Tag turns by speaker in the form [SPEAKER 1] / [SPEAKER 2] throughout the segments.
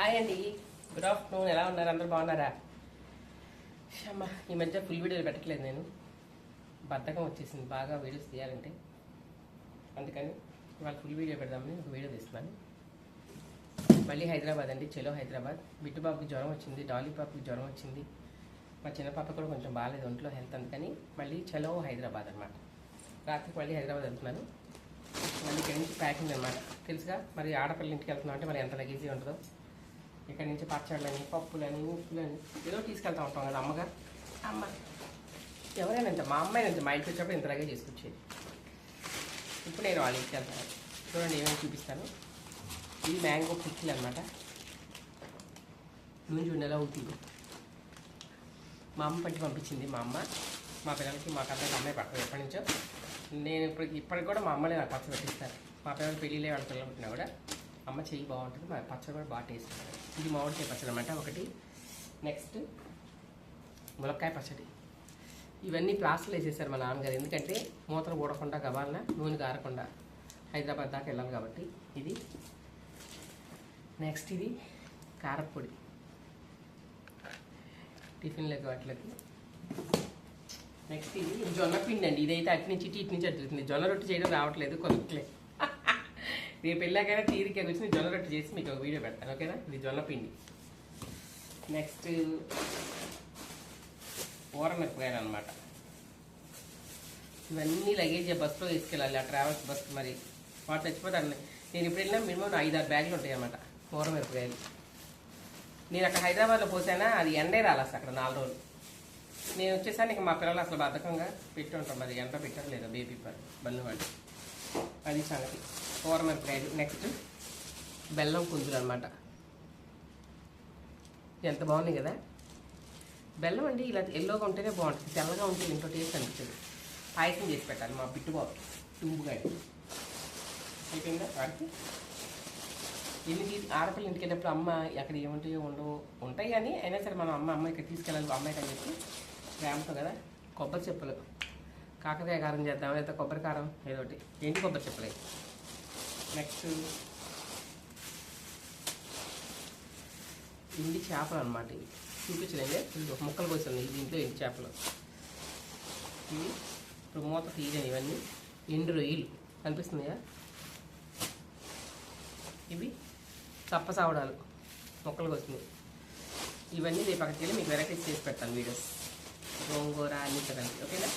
[SPEAKER 1] Hi అండి good afternoon ఎలా ఉన్నారు? అందరూ బాగున్నారా? అమ్మ ఈ మధ్య ఫుల్ వీడియోలు పెట్టట్లేదు నేను. బద్ధకం వచ్చేసింది. బాగా వీడియోస్ తీయాలంటే. అందుకని ఇవాళ ఫుల్ వీడియో పెడదామని ఒక వీడియో తీస్తున్నాను. మళ్ళీ హైదరాబాద్ అండి. చెలో హైదరాబాద్. బిట్టు బాబుకి జ్వరం వచ్చింది. డాలీ పాపకి జ్వరం వచ్చింది. మా చిన్న పాప కూడా కొంచెం బాగాలేదు ఒంట్లో హెల్త్ అందుకని మళ్ళీ చెలో హైదరాబాద్ అనమాట రాత్రికి మళ్ళీ హైదరాబాద్ వెళ్తున్నాను. మళ్ళీ ఇక్కడి నుంచి ప్యాకింగ్ అనమాట తెలుసుగా? మరి ఆడపిల్ల ఇంటికి వెళ్తున్నాం అంటే మరి ఎంత లగేజీ ఉంటుందో? ఇక్కడ నుంచి పచ్చళ్ళని పప్పులని ఉప్పులని ఏదో తీసుకెళ్తా ఉంటాం కదా అమ్మగా. అమ్మ. ఎవరైనా ఇంత మా అమ్మాయిని ఇంత మా ఇంటికి వచ్చినప్పుడు ఇంత లగేజ్ తీసుకొచ్చేది ఇప్పుడు నేను వాళ్ళ ఇంటికి వెళ్తాను. చూడండి ఏమేమి చూపిస్తాను. ఇది మ్యాంగో పిక్కిల్ అనమాట నూనె చూడండి ఎలా అవుతుంది మా అమ్మ పట్టి పంపించింది మా అమ్మ. మా పిల్లలకి మా కథకి అమ్మాయి పట్టదు ఎప్పటి నుంచో. నేను ఇప్పుడు ఇప్పటికి కూడా మా అమ్మలే నాకు పచ్చడి పెట్టిస్తారు. మా పిల్లలు పెళ్ళిళ్ళే వాళ్ళ పిల్లలు పుట్టినా కూడా అమ్మ చెయ్యి బాగుంటుంది మా పచ్చడి కూడా బాగా టేస్ట్ ఉంటుంది. ఇది మామిడికాయ పచ్చడి అనమాట ఒకటి. నెక్స్ట్ ములక్కాయ పచ్చడి. ఇవన్నీ ప్లాస్టర్లు వేసేసారు మా నాన్నగారు ఎందుకంటే మూతలు ఊడకుండా గబాలన నూనె కారకుండా హైదరాబాద్ దాకా వెళ్ళాలి కాబట్టి ఇది. నెక్స్ట్ ఇది కారపొడి. టిఫిన్లకి వాటికి నెక్స్ట్ ఇది జొన్న పిండి అండి ఇదైతే అటు నుంచి ఇటు ఇటు నుంచి అటు జొన్న రొట్టె చేయడం రావట్లేదు కొనుక్కలేదు. రేపు వెళ్ళాకైనా తీరిక కూర్చొని జొన్న రొట్టె చేసి మీకు ఒక వీడియో పెడతాను ఓకేనా? ఇది జొన్న పిండి. నెక్స్ట్ ఊరమిరపకాయలు అనమాట ఇవన్నీ లగేజ్ బస్సులో తీసుకెళ్ళాలి ఆ ట్రావెల్స్ బస్ మరి. వాటి చచ్చిపోతాను నేను ఇప్పుడు వెళ్ళినా మినిమం ఐదు ఆరు బ్యాగులు ఉంటాయి అన్నమాట ఊరమిరపకాయలు నేను అక్కడ హైదరాబాద్లో పోసానా అది ఎండే రాలేదు అక్కడ నాలుగు రోజులు. నేను వచ్చేసాను ఇక మా పిల్లలు అసలు బద్ధకంగా పెట్టి ఉంటాం మరి ఎండ పెట్టట్లేదు బేబీ పని బల్లు వాళ్ళు అది సంగతి. కూరమిరపకాయలు నెక్స్ట్ బెల్లం పుంజులు అనమాట ఎంత బాగుంది కదా. బెల్లం అండి ఇలా ఎల్లోగా ఉంటేనే బాగుంటుంది. తెల్లగా ఉంటే ఇంట్లో టేస్ట్ అనిపిస్తుంది పాయసం చేసి పెట్టాలి మా పిట్టుబాబు బాబు. అయిపోయిందా? వాడికి ఎన్ని తీసి ఆడపిల్ల ఇంటికి వెళ్ళినప్పుడు అమ్మ అక్కడ ఏముంటాయో ఉండవు ఉంటాయి కానీ అయినా సరే మనం అమ్మ అమ్మ ఇక్కడ తీసుకెళ్ళాలి అమ్మాయికి అని చెప్పి ప్రేమతో కదా కొబ్బరి చెప్పులు. కాకరకాయ కారం చేద్దాం లేదా కొబ్బరి కారం ఏదో ఒకటి. కొబ్బరి చెప్పులు? నెక్స్ట్ ఎండి చేపలు అనమాట ఇవి. చూపించలేదు. ముక్కలు కోసాను దీంట్లో ఎండి చేపలు. ఇవి ఇప్పుడు మూత తీయని ఇవన్నీ. ఎండు రొయ్యలు. కనిపిస్తున్నాయా? ఇవి చప్పసావడాలు మొక్కలు వస్తున్నాయి ఇవన్నీ రేపు అక్కడికి వెళ్ళి మీకు వెరైటీస్ చేసి పెడతాను వీడియోస్. గోంగూర అన్ని కదండి ఓకేనా?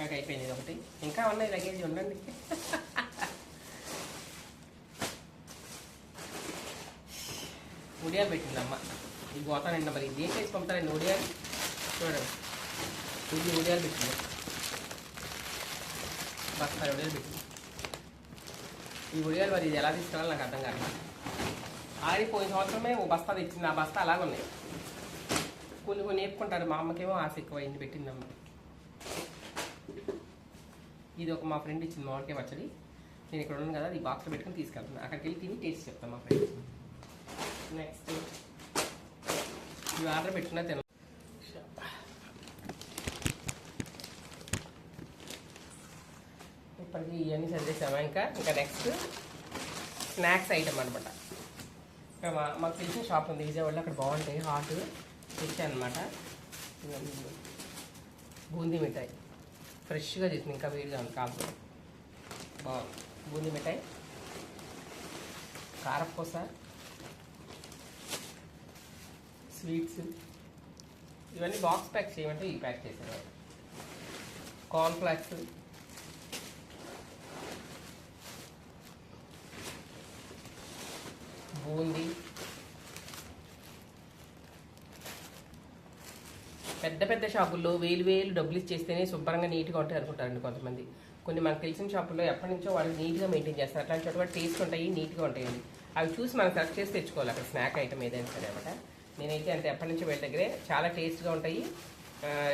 [SPEAKER 1] నాకు అయిపోయింది ఒకటి. ఇంకా ఉన్నాయి లగేజ్ ఉండండి. ఉడియాలు పెట్టింది అమ్మ ఇది పోతానండి మరి? ఇది ఏం చేసి పంపుతారండి ఉడియాలు చూడండి. ఇది ఒడియాలు పెట్టింది. బస్తాలు ఉడియాలు పెట్టింది. ఈ ఒడియాలు మరి ఇది ఎలా తీసుకెళ్ళాలి నాకు అర్థం కాదు. ఆడి పోయిన సంవత్సరమే ఓ బస్తా తెచ్చింది. ఆ బస్తా అలాగ ఉన్నాయి. కొన్ని కొన్ని వేపుకుంటారు మా అమ్మకేమో ఆశ ఎక్కువ ఇంటి పెట్టిందమ్మ. ఇది ఒక మా ఫ్రెండ్ ఇచ్చింది మామిడికాయ పచ్చడి. నేను ఇక్కడ ఉన్నాను కదా అది బాక్స్లో పెట్టుకుని తీసుకెళ్తాను అక్కడికి వెళ్ళి తిని టేస్ట్ చెప్తాను మా ఫ్రెండ్ నెక్స్ట్ ఇవి ఆర్డర్ పెట్టుకున్నా తిన. ఇప్పటికి ఇవన్నీ సరిచేసామా ఇంకా? ఇంకా నెక్స్ట్ స్నాక్స్ ఐటమ్ అనమాట ఇక్కడ మా మాకు తెలిసిన షాప్ ఉంది విజయవాడలో అక్కడ బాగుంటాయి హాట్. తెచ్చాను అనమాట బూందీ మిఠాయి. ఫ్రెష్గా చేసింది ఇంకా వేడిగా ఉంది కాదు. బాగుంది. బూందీ మిఠాయి. కారపూస స్వీట్స్. ఇవన్నీ బాక్స్ ప్యాక్ చేయమంటే ఈ ప్యాక్ చేశారు కార్న్ ఫ్లాక్స్ బూందీ. పెద్ద పెద్ద షాపుల్లో వేలు వేలు డబ్బులు ఇచ్చేస్తేనే శుభ్రంగా నీట్గా ఉంటాయి అనుకుంటారండి కొంతమంది. కొన్ని మనకు తెలిసిన షాపుల్లో ఎప్పటి నుంచో వాళ్ళు నీట్గా మెయింటైన్ చేస్తారు. అట్లాంటి చోట టేస్ట్ ఉంటాయి నీట్గా ఉంటాయండి. అవి చూసి మనం సెలెక్ట్ చేసి తెచ్చుకోవాలి. అక్కడ స్నాక్ ఐటమ్ ఏదైనా సరే అనమాట నేనైతే అంత ఎప్పటి నుంచి వీళ్ళ దగ్గరే. చాలా టేస్ట్గా ఉంటాయి.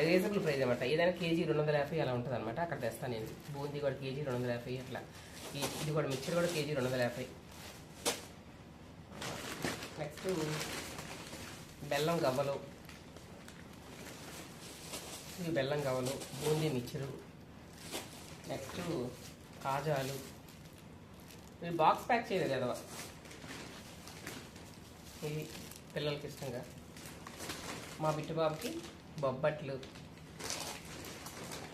[SPEAKER 1] రీజనబుల్ ప్రైస్ అనమాట. ఏదైనా కేజీ రెండు వందల యాభై అలా ఉంటుంది అనమాట అక్కడ తెస్తాను నేను. బూందీ కూడా కేజీ రెండు వందల యాభై అట్లా. ఇది కూడా మిక్చర్ కూడా కేజీ రెండు వందల యాభై. నెక్స్ట్ బెల్లం గవ్వలు. ఇవి బెల్లం గవ్వలు బూందీ మిక్చరు. నెక్స్ట్ కాజాలు. ఇవి బాక్స్ ప్యాక్ చేయలేదు కదా. ఇది పిల్లలకి ఇష్టంగా. మా బిట్టుబాబుకి బొబ్బట్లు.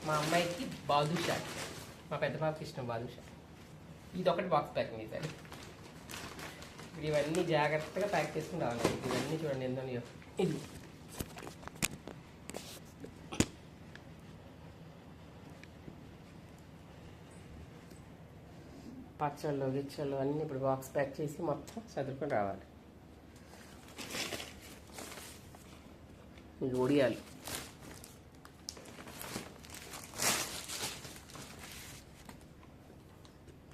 [SPEAKER 1] మా అమ్మాయికి బాదుషా. మా పెద్ద బాబుకి ఇష్టం బాదుషా. ఇది ఒకటి బాక్స్ ప్యాకింగ్ ఈసారి ఇవన్నీ జాగ్రత్తగా ప్యాక్ చేసుకుని రావాలి. ఇవన్నీ చూడండి ఎంత ఇది. పచ్చళ్ళు గిచ్చళ్ళు అన్నీ ఇప్పుడు బాక్స్ ప్యాక్ చేసి మొత్తం చదువుకొని రావాలి. ఇది ఒడియాలి.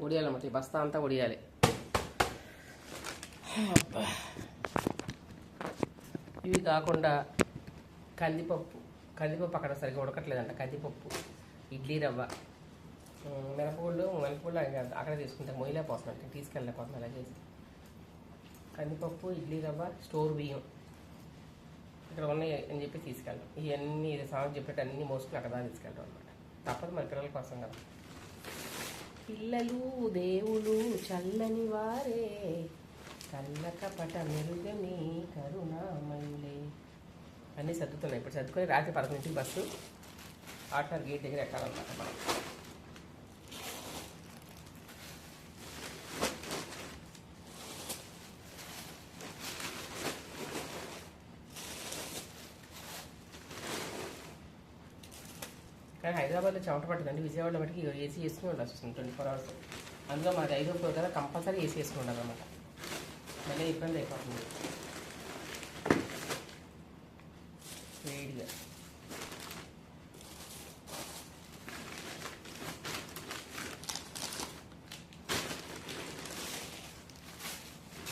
[SPEAKER 1] ఒడియాలన్నమాట ఈ బస్తా అంతా ఒడియాలి. ఇవి కాకుండా కందిపప్పు కందిపప్పు అక్కడ సరిగ్గా ఉడకట్లేదంట కందిపప్పు ఇడ్లీ రవ్వ. ఉమ్, మినపగుళ్ళు మినపగుళ్ళు అక్కడ తీసుకుంటే మొయ్యలేకపోతున్నాం తీసుకెళ్ళలేకపోతున్నాం అలా చేసి కందిపప్పు ఇడ్లీ రవ్వ స్టోర్ బియ్యం. ఇక్కడ ఉన్నాయి అని చెప్పి తీసుకెళ్ళడం. ఇవన్నీ ఇది సాంగ్ చెప్పేట అన్ని మోసుకుని అక్కడ తీసుకెళ్ళడం అనమాట తప్పదు మన పిల్లల కోసం కదా. పిల్లలు దేవులు చల్లని వారే కళ్ళ కపట మెరుగని కరుణామయులే. అన్నీ సర్దుతున్నాయి. ఇప్పుడు సర్దుకొని రాత్రి పదకొండింటికి బస్సు ఆటనర్ గేట్ దగ్గర ఎక్కాలన్నమాట మనం. కానీ హైదరాబాద్లో చెమట పడుతుందండి. విజయవాడలో బట్టి ఏసీ వేసుకుని ఉండాల్సి వస్తుంది ట్వంటీ ఫోర్ అవర్స్. అందులో మాది ఐదో ఫ్లోర్ కదా కంపల్సరీ ఏసీ వేసుకుని ఉండాలన్నమాట మళ్ళీ ఇబ్బంది అయిపోతుంది. వేడిగా.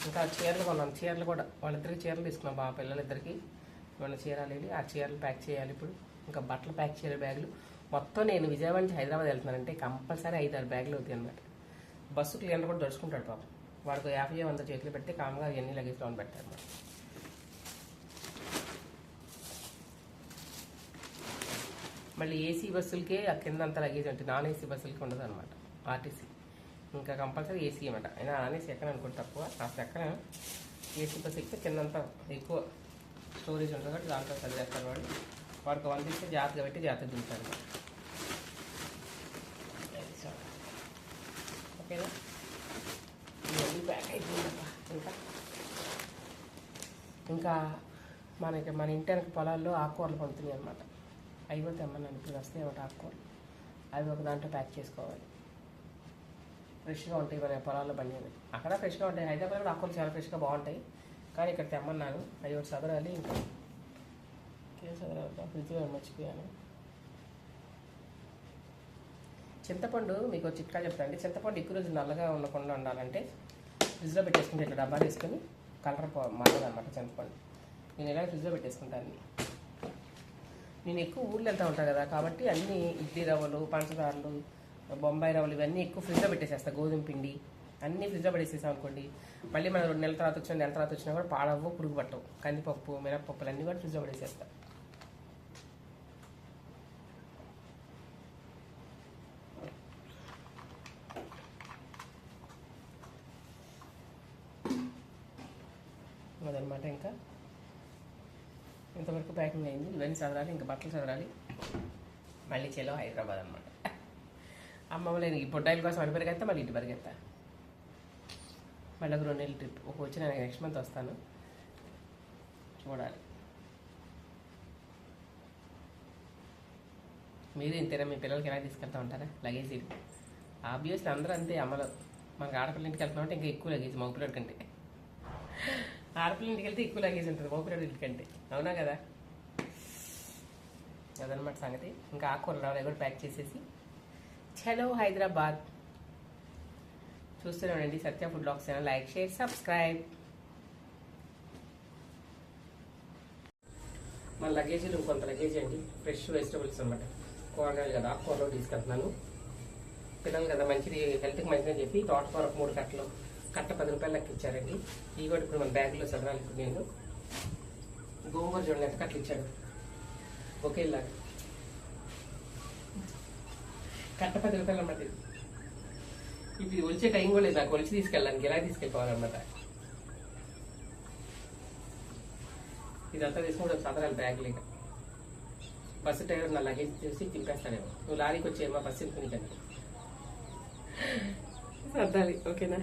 [SPEAKER 1] ఇంకా చీరలు కొన్నాం చీరలు కూడా వాళ్ళిద్దరికి చీరలు తీసుకున్నాం బాగా పిల్లలిద్దరికి. మన చీరలు వెళ్ళి ఆ చీరలు ప్యాక్ చేయాలి ఇప్పుడు. ఇంకా బట్టలు ప్యాక్ చేయాలి బ్యాగులు. మొత్తం నేను విజయవాడ నుంచి హైదరాబాద్ వెళ్తున్నానంటే కంపల్సరీ ఐదు ఆరు బ్యాగులు అవుతాయి అనమాట బస్సు క్లియర్ కూడా దడుచుకుంటాడు పాపం. వాడికి యాభై వంద చేతులు పెట్టి కామ్గా ఎన్ని లగేజ్ లోన్ పెట్టారు మళ్ళీ ఏసీ బస్సులకే ఆ కింద అంత లగేజ్ ఉంటుంది. నాన్ ఏసీ బస్సులకి ఉండదు అనమాట ఆర్టీసీ. ఇంకా కంపల్సరీ ఏసీ అనమాట అయినా అనేసి ఎక్కడ అనుకుంటే తక్కువ? ఆ ఎక్కడ ఏసీ బస్ ఎక్కితే కిందంతా ఎక్కువ. స్టోరేజ్ ఉంటుంది కాబట్టి దాంట్లో చదివేస్తారు వాడు వాడికి వందిస్తే జాగ్రత్తగా పెట్టి జాతర తింటారు ఓకేనా? ఇవన్నీ బ్యాక్ అయిపోయిందమ్మా ఇంకా? ఇంకా మనకి మన ఇంటికి పొలాల్లో ఆకుకూరలు పండుతున్నాయి అనమాట అవి కూడా తెమ్మన్నాను ఇప్పుడు వస్తాయి ఒకటి ఆకుకూరలు. అవి ఒక దాంట్లో ప్యాక్ చేసుకోవాలి. ఫ్రెష్గా ఉంటాయి మన పొలాల్లో పండినవి. అక్కడ ఫ్రెష్గా ఉంటాయి. హైదరాబాద్ కూడా ఆకుకూరలు చాలా ఫ్రెష్గా బాగుంటాయి. కానీ ఇక్కడ తెమ్మన్నాను. అవి ఒకటి చదరాలి ఇంకా చేసిన తర్వాత ఫ్రిడ్జ్లో మర్చిపోయాను. చింతపండు మీకు చిట్కా చెప్తానండి చింతపండు ఎక్కువ రోజు నల్లగా ఉండకుండా ఉండాలంటే ఫ్రిడ్జ్లో పెట్టేసుకుంటే ఇట్లా డబ్బాలు వేసుకొని కలర్ మారదన్నమాట చింతపండు. నేను ఇలా ఫ్రిడ్జ్లో పెట్టేసుకుంటాను. నేను ఎక్కువ ఊళ్ళో వెళ్తూ ఉంటాను కదా కాబట్టి అన్ని ఇడ్లీ రవ్వలు పంచదారలు బొంబాయి రవ్వలు ఇవన్నీ ఎక్కువ ఫ్రిడ్జ్లో పెట్టేసేస్తా. గోధుమ పిండి అన్నీ ఫ్రిడ్జ్లో పెట్టేసేసాం అనుకోండి మళ్ళీ మనం రెండు నెలల తర్వాత వచ్చిన నెల తర్వాత వచ్చినా కూడా పాడవ్వు పురుగు పట్టవు. కందిపప్పు మినపప్పులు అన్నీ కూడా ఫ్రిడ్జ్లో పెట్టేసేస్తాం. అదనమాట ఇంకా. ఇంతవరకు ప్యాకింగ్ అయింది. ఇవన్నీ చదరాలి ఇంకా బట్టలు చదరాలి. మళ్ళీ చేలో హైదరాబాద్ అనమాట అమ్మమ్మ నేను ఈ పొట్టాయిల కోసం అటు పరిగెత్తా మళ్ళీ ఇంటి పరిగెత్తా. మళ్ళీ ఒక రెండు నెలలు ట్రిప్. ఒక వచ్చి నేను నెక్స్ట్ మంత్ వస్తాను. చూడాలి. మీరు ఇంతేనా? మీ పిల్లలకి ఎలా తీసుకెళ్తా ఉంటారా? లగేజ్ ఆబ్వియస్లీ అందరూ అంతే అమ్మలో. మనకి ఆడపిల్ల ఇంటికి వెళ్తున్నామంటే ఇంకా ఎక్కువ లగేజ్ మగపిల్లడి కంటే. ఆడపిల్ల ఇంటికి వెళ్తే ఎక్కువ లగేజ్ ఉంటుంది. మగపిల్లడి ఇంటికి కంటే అవునా కదా? అదనమాట సంగతి. ఇంకా ఆకుకూరలు రావాలి. కూడా ప్యాక్ చేసేసి. చలో హైదరాబాద్. చూస్తూనే Satya food blogs like share subscribe. మన లగేజీలు కొంత లగేజ్ అండి. ఫ్రెష్ వెజిటబుల్స్ అనమాట కూరగాయలు కదా ఆకుకూరలో తీసుకెళ్తున్నాను. పిల్లలు కదా మంచిది హెల్త్కి మంచిదని చెప్పి తోటకూర మూడు కట్టలు. కట్ట పది రూపాయలు లెక్క ఇచ్చారండి. ఇవి కూడా ఇప్పుడు మన బ్యాగ్లో చదవాలి నేను. గోంగూర చూడండి ఎంత కట్టలు ఇచ్చాడు. ఒకేలాగా కట్ట పది రూపాయలు అన్నమాట ఇది. ఇప్పుడు ఇది ఒలిచే టైం కూడా లేదు నాకు. ఒలిచి తీసుకెళ్ళడానికి ఎలా తీసుకెళ్ళిపోవాలన్నమాట. ఇదంతా తీసుకుంటే సదరాలు బ్యాగ్ లేక బస్సు డ్రైవర్ నా లగేజ్ చూసి తింపేస్తాడేమో నువ్వు లారీకి వచ్చేయమ్మా బస్సు ఎందుకు నీకని సర్దాలి ఓకేనా?